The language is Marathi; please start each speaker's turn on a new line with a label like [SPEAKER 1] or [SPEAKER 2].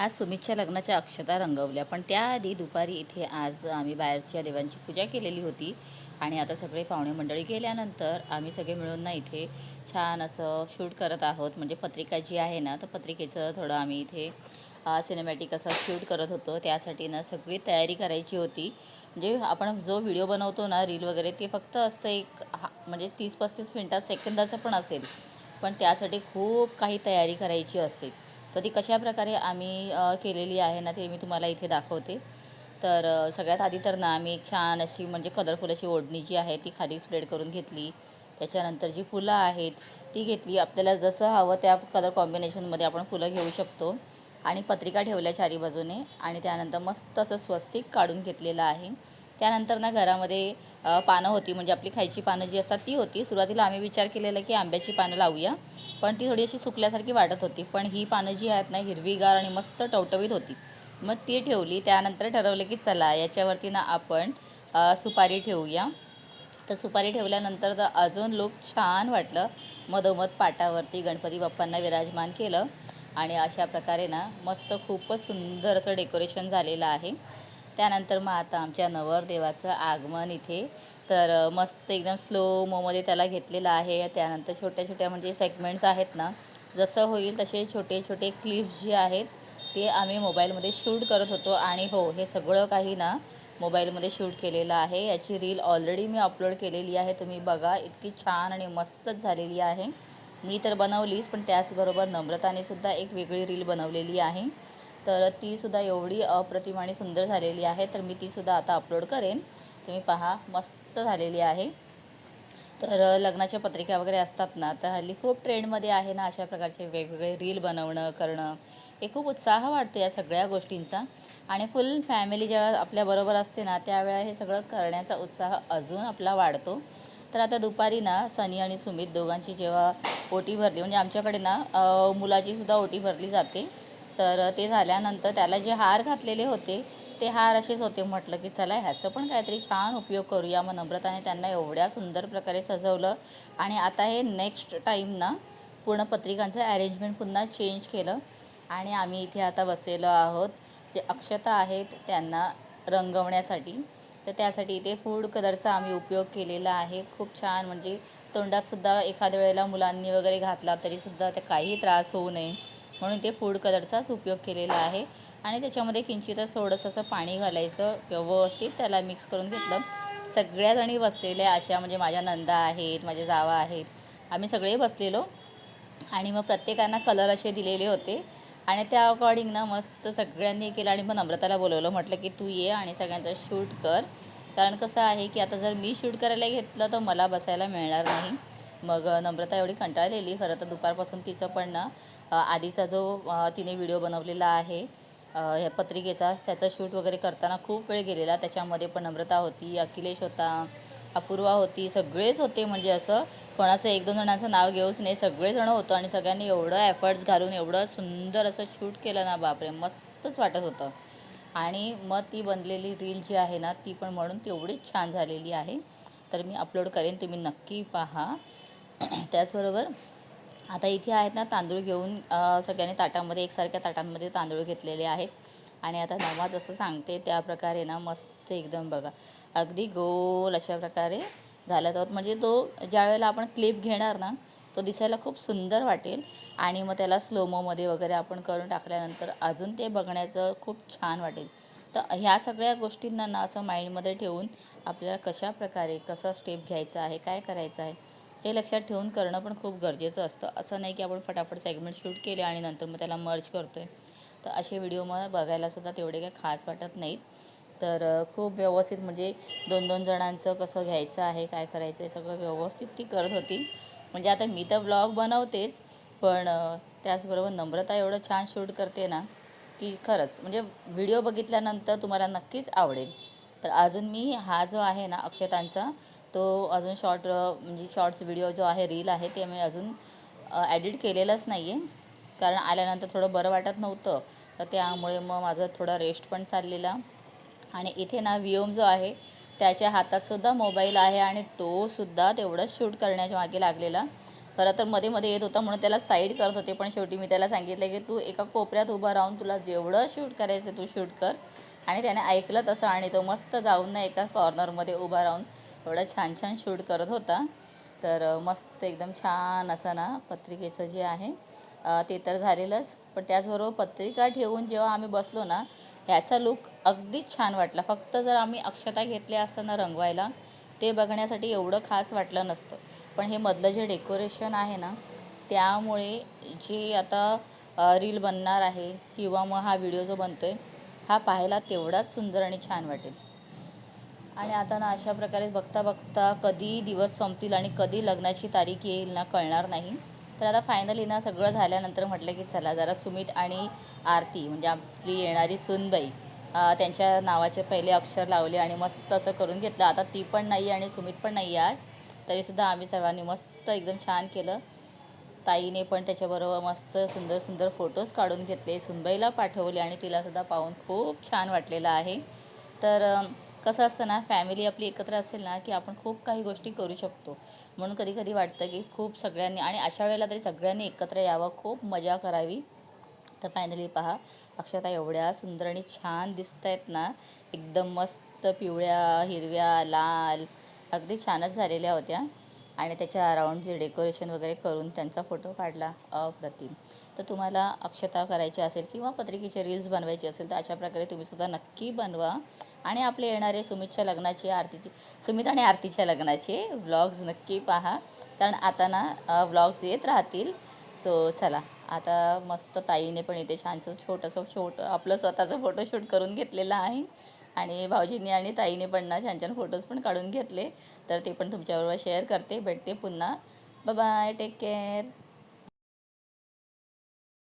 [SPEAKER 1] आज सुमितच्या लग्नाच्या अक्षता रंगवल्या. पण त्याआधी दुपारी इथे आज आम्ही बाहेरच्या देवांची पूजा केलेली होती. आणि आता सगळे पाहुणे मंडळी गेल्यानंतर आम्ही सगळे मिळून ना इथे छान असं शूट करत आहोत. म्हणजे पत्रिका जी आहे ना तर पत्रिकेचं थोडं आम्ही इथे सिनेमॅटिक असं शूट करत होतो. त्यासाठी ना सगळी तयारी करायची होती. म्हणजे आपण जो व्हिडिओ बनवतो ना रील वगैरे ते फक्त असतं एक हा म्हणजे तीस पस्तीस मिनटात सेकंदाचं पण असेल. पण त्यासाठी खूप काही तयारी करायची असते. तर ती कशाप्रकारे आम्ही केलेली आहे ना ते मी तुम्हाला इथे दाखवते. तर सगळ्यात आधी तर ना आम्ही एक छान अशी म्हणजे कलरफुल अशी ओढणी जी आहे ती खाली स्प्रेड करून घेतली. त्याच्यानंतर जी फुलं आहेत ती घेतली. आपल्याला जसं हवं त्या कलर कॉम्बिनेशनमध्ये आपण फुलं घेऊ शकतो. आणि पत्रिका ठेवल्या चारी बाजूने आणि त्यानंतर मस्त असं स्वस्तिक काढून घेतलेलं आहे. त्यानंतर ना घरामध्ये पानं होती. म्हणजे आपली खायची पानं जी असतात ती होती. सुरुवातीला आम्ही विचार केलेला की आंब्याची पानं लावूया. पण ती थोडी अशी सुकल्यासारखी वाटत होती. पण ही पानं जी आहेत ना हिरवीगार आणि मस्त टवटवीत होती. मग ती ठेवली. त्यानंतर ठरवलं की चला याच्यावरती ना आपण सुपारी ठेवूया. तर सुपारी ठेवल्यानंतर तर अजून लोक छान वाटलं. मधोमध पाटावरती गणपती बाप्पांना विराजमान केलं. आणि अशा प्रकारे ना मस्त खूपच सुंदर असं डेकोरेशन झालेलं आहे. त्यानंतर मग आता आमच्या नवरदेवाचं आगमन इथे. तर मस्त एकदम स्लो मोमध्ये त्याला घेतलेलं आहे. त्यानंतर छोट्या छोट्या म्हणजे सेगमेंट्स आहेत ना जसं होईल तसे छोटे छोटे क्लिप्स जे आहेत ते आम्ही मोबाईलमध्ये शूट करत होतो. आणि हो हे सगळं काही ना मोबाईलमध्ये शूट केलेलं आहे. याची रील ऑलरेडी मी अपलोड केलेली आहे. तुम्ही बघा इतकी छान आणि मस्तच झालेली आहे. मी तर बनवलीच पण त्याचबरोबर नम्रताने सुद्धा एक वेगळी रील बनवलेली आहे. तर तीसुद्धा एवढी अप्रतिम आणि सुंदर झालेली आहे तर मी तीसुद्धा आता अपलोड करेन. तुम्ही पहा मस्त झालेली आहे. तर लग्नाच्या पत्रिका वगैरे असतात ना तर हल्ली खूप ट्रेंडमध्ये आहे ना अशा प्रकारचे वेगवेगळे रील बनवणं करणं. हे खूप उत्साह वाटतो या सगळ्या गोष्टींचा. आणि फुल फॅमिली जेव्हा आपल्याबरोबर असते ना त्यावेळेला हे सगळं करण्याचा उत्साह अजून आपला वाढतो. तर आता दुपारी ना सनी आणि सुमित दोघांची जेव्हा ओटी भरली म्हणजे आमच्याकडे ना मुलाचीसुद्धा मुलाची सुद्धा ओटी भरली जाते. तर ते झाल्यानंतर त्याला जे हार घातलेले होते ते हार असेच होते म्हटलं की चला ह्याचं पण काहीतरी छान उपयोग करूया मग नम्रताने त्यांना एवढ्या सुंदर प्रकारे सजवलं. आणि आता हे नेक्स्ट टाईम ना पूर्ण पत्रिकांचं अरेंजमेंट पुन्हा चेंज केलं. आणि आम्ही इथे आता बसलेलो आहोत. जे अक्षता आहेत त्यांना रंगवण्यासाठी. तर त्यासाठी इथे फूड कलरचा आम्ही उपयोग केलेला आहे. खूप छान म्हणजे तोंडातसुद्धा एखाद्या वेळेला मुलांनी वगैरे घातला तरीसुद्धा ते काही त्रास होऊ नये. म्हणून ते फूड कलरचाच उपयोग केलेला आहे. आणि त्याच्यामध्ये किंचितच थोडंसं असं पाणी घालायचं व्यवस्थित त्याला मिक्स करून घेतलं. सगळ्या जणी बसलेल्या अशा म्हणजे माझ्या नंदा आहेत माझ्या जावा आहेत. आम्ही सगळे बसलेलो. आणि मग प्रत्येकांना कलर असे दिलेले होते. आणि त्या अकॉर्डिंग ना मस्त सगळ्यांनी केलं आणि मग नम्रताला बोलवलं. म्हटलं की तू ये आणि सगळ्यांचं शूट कर. कारण कसं आहे की आता जर मी शूट करायला घेतलं तर मला बसायला मिळणार नाही. मग नम्रता एवढी कंटाळलेली. खरं तर दुपारपासून तिचं पण ना आधीचा जो तिने व्हिडिओ बनवलेला आहे ह्या पत्रिकेचा त्याचा शूट वगैरे करताना खूप वेळ गेलेला. त्याच्यामध्ये पण नम्रता होती अखिलेश होता अपूर्वा होती सगळेच होते. म्हणजे असं कोणाचं एक दोन जणांचं नाव घेऊच नाही. सगळेजण होतं आणि सगळ्यांनी एवढं एफर्ट्स घालून एवढं सुंदर असं शूट केलं ना बापरे! मस्तच वाटत होतं. आणि मग ती बनलेली रील जी आहे ना ती पण म्हणून तेवढीच छान झालेली आहे. तर मी अपलोड करेन. तुम्ही नक्की पहा. त्याचबरोबर आता इथे आहेत ना तांदूळ घेऊन सगळ्यांनी ताटामध्ये एकसारख्या ताटांमध्ये तांदूळ घेतलेले आहेत. आणि आता नवा जसं सांगते त्या प्रकारे ना मस्त एकदम बघा. अगदी गोल अशा प्रकारे घालत आहोत. म्हणजे तो ज्यावेळेला आपण क्लिप घेणार ना तो दिसायला खूप सुंदर वाटेल. आणि मग त्याला स्लोमोमध्ये वगैरे आपण करून टाकल्यानंतर अजून ते बघण्याचं खूप छान वाटेल. तर ह्या सगळ्या गोष्टींना ना असं माइंडमध्ये ठेवून आपल्याला कशा प्रकारे कसं स्टेप घ्यायचं आहे काय करायचं आहे हे लक्षात ठेवून करणं पण खूप गरजेचं असतं. असं नाही की आपण फटाफट सेगमेंट शूट केले आणि नंतर मग त्याला मर्ज करतो आहे तर असे व्हिडिओ मग बघायलासुद्धा तेवढे काही खास वाटत नाहीत. तर खूप व्यवस्थित म्हणजे दोन दोन जणांचं कसं घ्यायचं आहे काय करायचं आहे सगळं व्यवस्थित ती करत होती. म्हणजे आता मी तर ब्लॉग बनवतेच पण त्याचबरोबर नम्रता एवढं छान शूट करते ना की खरंच म्हणजे व्हिडिओ बघितल्यानंतर तुम्हाला नक्कीच आवडेल. तर अजून मी हा जो आहे ना अक्षतांचा तो अजून शॉर्ट म्हणजे शॉर्ट्स व्हिडिओ जो आहे रील आहे ते मी अजून ॲडिट केलेलंच नाही आहे कारण आल्यानंतर थोडं बरं वाटत नव्हतं. तर त्यामुळे मग माझं थोडा रेस्ट पण चाललेला. आणि इथे ना वियोम जो आहे त्याच्या हातातसुद्धा मोबाईल आहे आणि तोसुद्धा तेवढंच शूट करण्याच्या मागे लागलेला. खरं तर मध्ये मध्ये येत होता म्हणून त्याला साईड करत होते पण शेवटी मी त्याला सांगितलं की तू एका कोपऱ्यात उभा राहून तुला जेवढं शूट करायचं तू शूट कर. आणि त्याने ऐकलं तसं आणि तो मस्त जाऊन ना एका कॉर्नरमध्ये उभा राहून एवढा छान छान शूट करत होता. तर मस्त एकदम छान असा ना पत्रिकेचं जे आहे ते तर झालेलंच. पण त्याचबरोबर पत्रिका ठेवून जेव्हा आम्ही बसलो ना ह्याचा लुक अगदीच छान वाटला. फक्त जर आम्ही अक्षता घेतल्या असताना रंगवायला ते बघण्यासाठी एवढं खास वाटलं नसतं. पण हे मधलं जे डेकोरेशन आहे ना त्यामुळे जे आता रील बनणार आहे किंवा मग हा व्हिडिओ जो बनतो आहे हा पाहायला तेवढाच सुंदर आणि छान वाटेल. आणि आता ना अशा प्रकारे बघता बघता कधी दिवस संपतील आणि कधी लग्नाची तारीख येईल ना कळणार नाही. तर आता फायनली ना सगळं झाल्यानंतर म्हटलं की चला जरा सुमित आणि आरती म्हणजे आपली येणारी सुनबाई त्यांच्या नावाचे पहिले अक्षर लावले आणि मस्त असं करून घेतलं. आता ती पण नाही आणि सुमित पण नाही आहे आज. तरीसुद्धा आम्ही सर्वांनी मस्त एकदम छान केलं. ताईने पण त्याच्याबरोबर मस्त सुंदर सुंदर फोटोज काढून घेतले सुनबाईला पाठवले आणि तिलासुद्धा पाहून खूप छान वाटलेलं आहे. तर कसं असतं ना फॅमिली आपली एकत्र असेल ना की आपण खूप काही गोष्टी करू शकतो. म्हणून कधी कधी वाटतं की खूप सगळ्यांनी आणि अशा वेळेला तरी सगळ्यांनी एकत्र यावं खूप मजा करावी. तर फायनली पहा अक्षता एवढ्या सुंदर आणि छान दिसत आहेत ना. एकदम मस्त पिवळ्या हिरव्या लाल अगदी छानच झालेल्या होत्या. आणि त्याच्या अराउंड जे डेकोरेशन वगैरे करून त्यांचा फोटो काढला अप्रतिम. तर तुम्हाला अक्षता करायची असेल किंवा पत्रिकेचे रील्स बनवायचे असेल तर अशा प्रकारे तुम्ही सुद्धा नक्की बनवा. आणि आपले येणारे सुमितच्या लग्नाची आरतीची सुमित आणि आरतीच्या लग्नाचे व्लॉग्स नक्की पहा. कारण आता ना व्लॉग्स येत राहतील. सो चला. आता मस्त ताईने पण इथे छानसं छोटंसं छोटं आपलं स्वतःचं फोटोशूट करून घेतलेलं आहे. आणि भाऊजींनी आणि ताईने पण ना छान छान फोटोज पण काढून घेतले. तर ते पण तुमच्याबरोबर शेअर करते. भेटते पुन्हा. Bye take care